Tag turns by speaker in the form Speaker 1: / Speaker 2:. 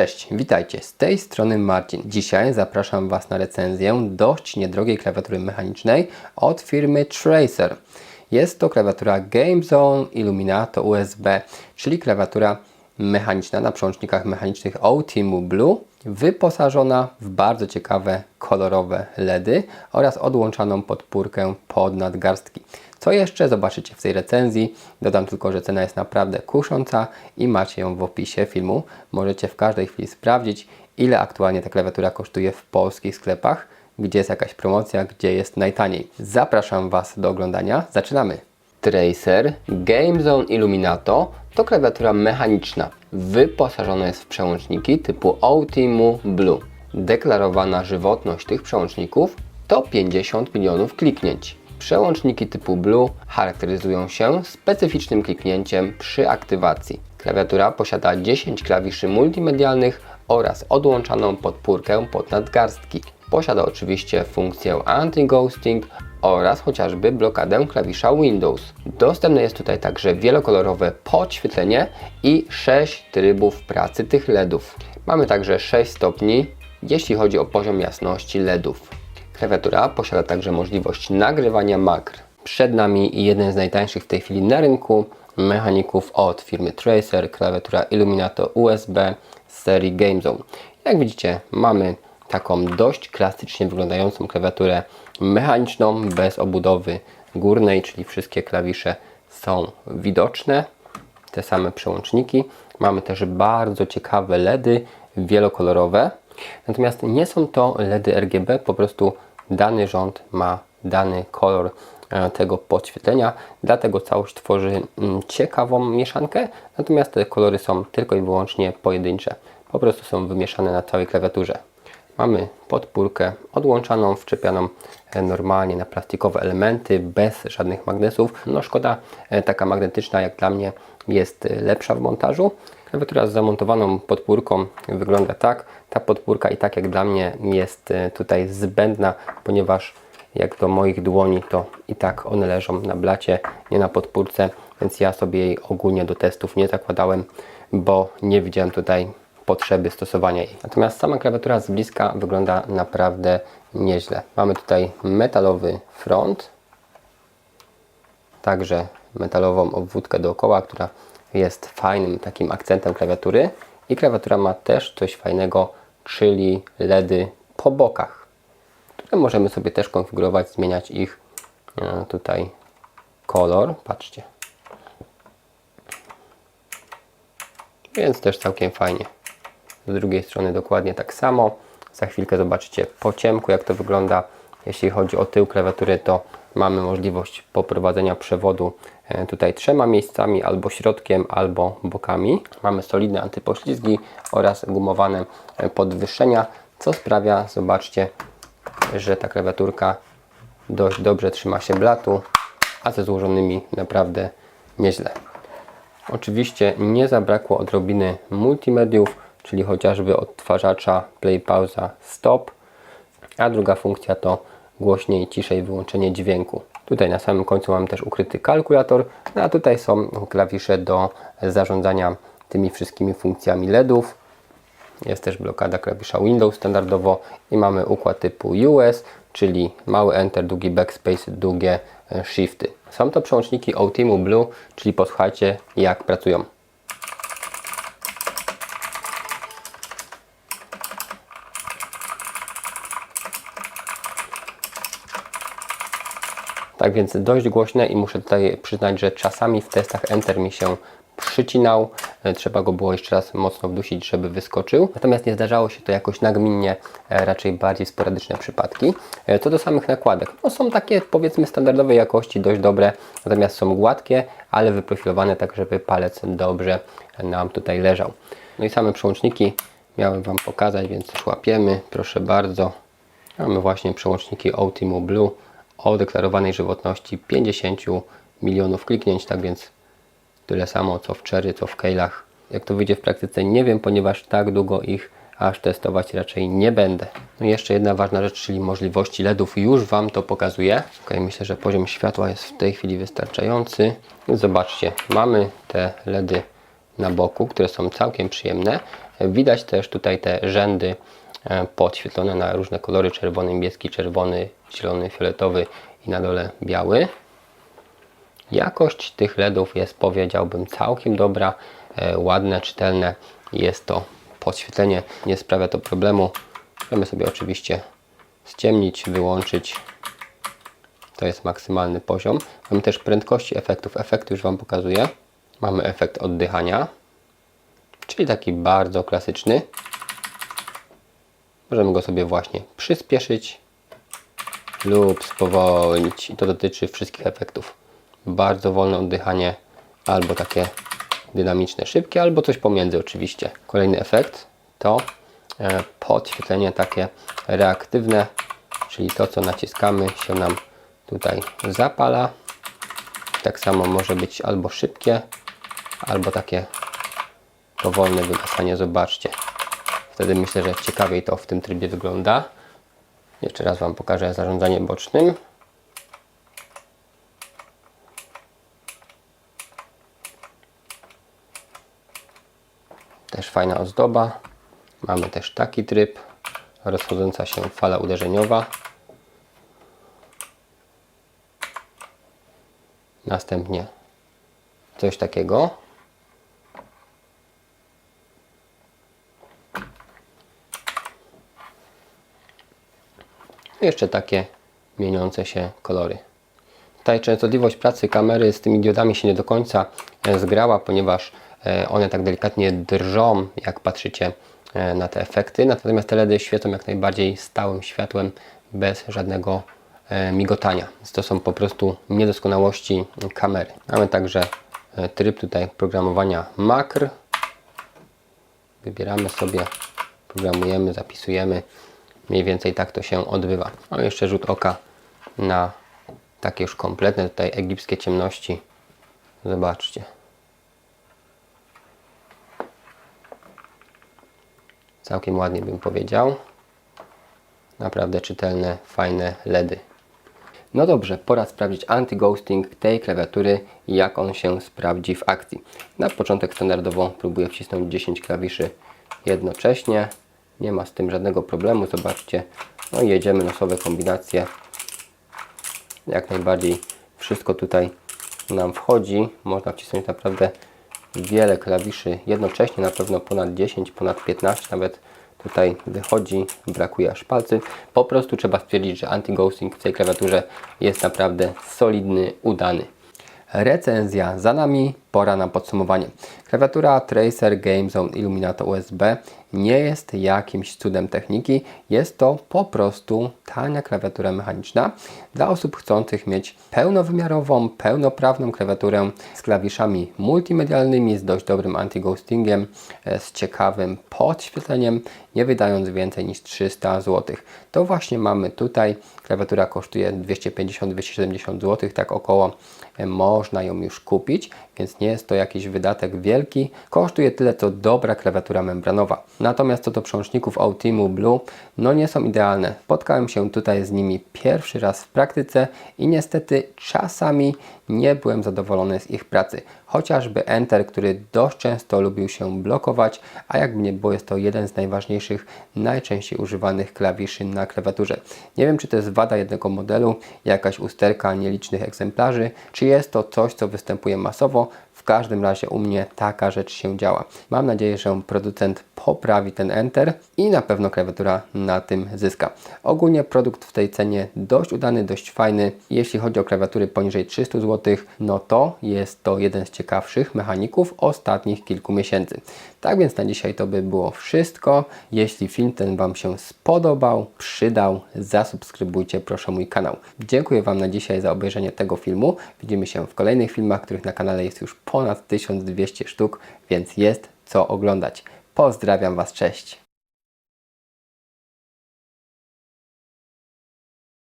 Speaker 1: Cześć, witajcie. Z tej strony Marcin. Dzisiaj zapraszam Was na recenzję dość niedrogiej klawiatury mechanicznej od firmy Tracer. Jest to klawiatura GameZone Illuminato USB, czyli klawiatura mechaniczna na przełącznikach mechanicznych OTIMU Blue, wyposażona w bardzo ciekawe kolorowe LEDy oraz odłączaną podpórkę pod nadgarstki. Co jeszcze zobaczycie w tej recenzji. Dodam tylko, że cena jest naprawdę kusząca i macie ją w opisie filmu. Możecie w każdej chwili sprawdzić, ile aktualnie ta klawiatura kosztuje w polskich sklepach, gdzie jest jakaś promocja, gdzie jest najtaniej. Zapraszam Was do oglądania. Zaczynamy! Tracer GameZone Illuminato to klawiatura mechaniczna. Wyposażona jest w przełączniki typu OTIMU Blue. Deklarowana żywotność tych przełączników to 50 milionów kliknięć. Przełączniki typu Blue charakteryzują się specyficznym kliknięciem przy aktywacji. Klawiatura posiada 10 klawiszy multimedialnych oraz odłączaną podpórkę pod nadgarstki. Posiada oczywiście funkcję anti-ghosting oraz chociażby blokadę klawisza Windows. Dostępne jest tutaj także wielokolorowe podświetlenie i 6 trybów pracy tych LEDów. Mamy także 6 stopni, jeśli chodzi o poziom jasności LEDów. Klawiatura posiada także możliwość nagrywania makr. Przed nami jeden z najtańszych w tej chwili na rynku mechaników od firmy Tracer, klawiatura Illuminato USB z serii GameZone. Jak widzicie mamy taką dość klasycznie wyglądającą klawiaturę mechaniczną bez obudowy górnej, czyli wszystkie klawisze są widoczne, te same przełączniki. Mamy też bardzo ciekawe LEDy wielokolorowe, natomiast nie są to LEDy RGB, po prostu dany rząd ma dany kolor e, tego podświetlenia, dlatego całość tworzy mm, ciekawą mieszankę, natomiast te kolory są tylko i wyłącznie pojedyncze, po prostu są wymieszane na całej klawiaturze. Mamy podpórkę odłączaną, wczepianą e, normalnie na plastikowe elementy, bez żadnych magnesów. No szkoda, e, taka magnetyczna jak dla mnie jest e, lepsza w montażu. Klawiatura z zamontowaną podpórką wygląda tak. Ta podpórka i tak jak dla mnie jest tutaj zbędna, ponieważ jak do moich dłoni to i tak one leżą na blacie, nie na podpórce, więc ja sobie jej ogólnie do testów nie zakładałem, bo nie widziałem tutaj potrzeby stosowania jej. Natomiast sama klawiatura z bliska wygląda naprawdę nieźle. Mamy tutaj metalowy front, także metalową obwódkę dookoła, która jest fajnym takim akcentem klawiatury i klawiatura ma też coś fajnego, czyli LEDy po bokach, które możemy sobie też konfigurować, zmieniać ich e, tutaj kolor, patrzcie. Więc też całkiem fajnie. Z drugiej strony dokładnie tak samo. Za chwilkę zobaczycie po ciemku jak to wygląda. Jeśli chodzi o tył klawiatury, to mamy możliwość poprowadzenia przewodu e, tutaj trzema miejscami, albo środkiem, albo bokami. Mamy solidne antypoślizgi oraz gumowane e, podwyższenia, co sprawia, zobaczcie, że ta klawiaturka dość dobrze trzyma się blatu, a ze złożonymi naprawdę nieźle. Oczywiście nie zabrakło odrobiny multimediów, czyli chociażby odtwarzacza play, pauza, stop, a druga funkcja to głośniej, ciszej wyłączenie dźwięku. Tutaj na samym końcu mam też ukryty kalkulator, no a tutaj są klawisze do zarządzania tymi wszystkimi funkcjami LEDów. Jest też blokada klawisza Windows standardowo i mamy układ typu US, czyli mały Enter, długi Backspace, długie e, Shifty. Są to przełączniki OTIMU Blue, czyli posłuchajcie jak pracują. Tak więc dość głośne i muszę tutaj przyznać, że czasami w testach Enter mi się przycinał. E, trzeba go było jeszcze raz mocno wdusić, żeby wyskoczył. Natomiast nie zdarzało się to jakoś nagminnie, e, raczej bardziej sporadyczne przypadki. E, co do samych nakładek, no są takie powiedzmy standardowej jakości, dość dobre, natomiast są gładkie, ale wyprofilowane tak, żeby palec dobrze nam tutaj leżał. No i same przełączniki miałem Wam pokazać, więc już łapiemy, proszę bardzo. Mamy właśnie przełączniki Ultimo Blue o deklarowanej żywotności 50 milionów kliknięć, tak więc tyle samo co w Cherry, co w Keylach. Jak to wyjdzie w praktyce nie wiem, ponieważ tak długo ich aż testować raczej nie będę. No i jeszcze jedna ważna rzecz, czyli możliwości LEDów. Już Wam to pokazuję. Ok, myślę, że poziom światła jest w tej chwili wystarczający. Zobaczcie, mamy te LEDy na boku, które są całkiem przyjemne. Widać też tutaj te rzędy podświetlone na różne kolory, czerwony, niebieski, czerwony, zielony, fioletowy i na dole biały. Jakość tych LEDów jest powiedziałbym całkiem dobra, e, ładne, czytelne. Jest to podświetlenie, nie sprawia to problemu. Możemy sobie oczywiście ściemnić, wyłączyć. To jest maksymalny poziom. Mamy też prędkości efektów. Efekty już Wam pokazuję. Mamy efekt oddychania, czyli taki bardzo klasyczny. Możemy go sobie właśnie przyspieszyć lub spowolnić. I to dotyczy wszystkich efektów. Bardzo wolne oddychanie, albo takie dynamiczne, szybkie, albo coś pomiędzy oczywiście. Kolejny efekt to e, podświetlenie takie reaktywne, czyli to co naciskamy się nam tutaj zapala. Tak samo może być albo szybkie, albo takie powolne wygasanie. Zobaczcie. Wtedy myślę, że ciekawiej to w tym trybie wygląda. Jeszcze raz Wam pokażę zarządzanie bocznym. Też fajna ozdoba. Mamy też taki tryb. Rozchodząca się fala uderzeniowa. Następnie coś takiego. Jeszcze takie mieniące się kolory. Tutaj częstotliwość pracy kamery z tymi diodami się nie do końca e, zgrała, ponieważ e, one tak delikatnie drżą, jak patrzycie e, na te efekty. Natomiast te LEDy świecą jak najbardziej stałym światłem, bez żadnego migotania. Więc to są po prostu niedoskonałości kamery. Mamy także tryb tutaj programowania makr. Wybieramy sobie, programujemy, zapisujemy. Mniej więcej tak to się odbywa. Mam jeszcze rzut oka na takie już kompletne tutaj egipskie ciemności. Zobaczcie. Całkiem ładnie bym powiedział. Naprawdę czytelne, fajne LEDy. No dobrze, pora sprawdzić anti-ghosting tej klawiatury jak on się sprawdzi w akcji. Na początek standardowo próbuję wcisnąć 10 klawiszy jednocześnie. Nie ma z tym żadnego problemu, zobaczcie. No i jedziemy losowe kombinacje. Jak najbardziej wszystko tutaj nam wchodzi. Można wcisnąć naprawdę wiele klawiszy jednocześnie, na pewno ponad 10, ponad 15 nawet tutaj wychodzi, brakuje aż palcy. Po prostu trzeba stwierdzić, że anti-ghosting w tej klawiaturze jest naprawdę solidny, udany. Recenzja za nami, pora na podsumowanie. Klawiatura Tracer Game Zone Illuminato USB nie jest jakimś cudem techniki, jest to po prostu tania klawiatura mechaniczna dla osób chcących mieć pełnowymiarową, pełnoprawną klawiaturę z klawiszami multimedialnymi, z dość dobrym anti-ghostingiem, e, z ciekawym podświetleniem, nie wydając więcej niż 300 zł. To właśnie mamy tutaj. Klawiatura kosztuje 250-270 zł, tak około e, można ją już kupić, więc nie jest to jakiś wydatek wielki. Kosztuje tyle co dobra klawiatura membranowa. Natomiast co do przełączników Altimu Blue, no nie są idealne. Spotkałem się tutaj z nimi pierwszy raz w praktyce i niestety czasami nie byłem zadowolony z ich pracy. Chociażby Enter, który dość często lubił się blokować, a jakby nie było, jest to jeden z najważniejszych, najczęściej używanych klawiszy na klawiaturze. Nie wiem, czy to jest wada jednego modelu, jakaś usterka nielicznych egzemplarzy, czy jest to coś, co występuje masowo. W każdym razie u mnie taka rzecz się działa. Mam nadzieję, że producent poprawi ten Enter i na pewno klawiatura na tym zyska. Ogólnie produkt w tej cenie dość udany, dość fajny. Jeśli chodzi o klawiatury poniżej 300 zł, no to jest to jeden z ciekawszych mechaników ostatnich kilku miesięcy. Tak więc na dzisiaj to by było wszystko. Jeśli film ten Wam się spodobał, przydał, zasubskrybujcie proszę mój kanał. Dziękuję Wam na dzisiaj za obejrzenie tego filmu. Widzimy się w kolejnych filmach, których na kanale jest już ponad 1200 sztuk, więc jest co oglądać. Pozdrawiam Was, cześć!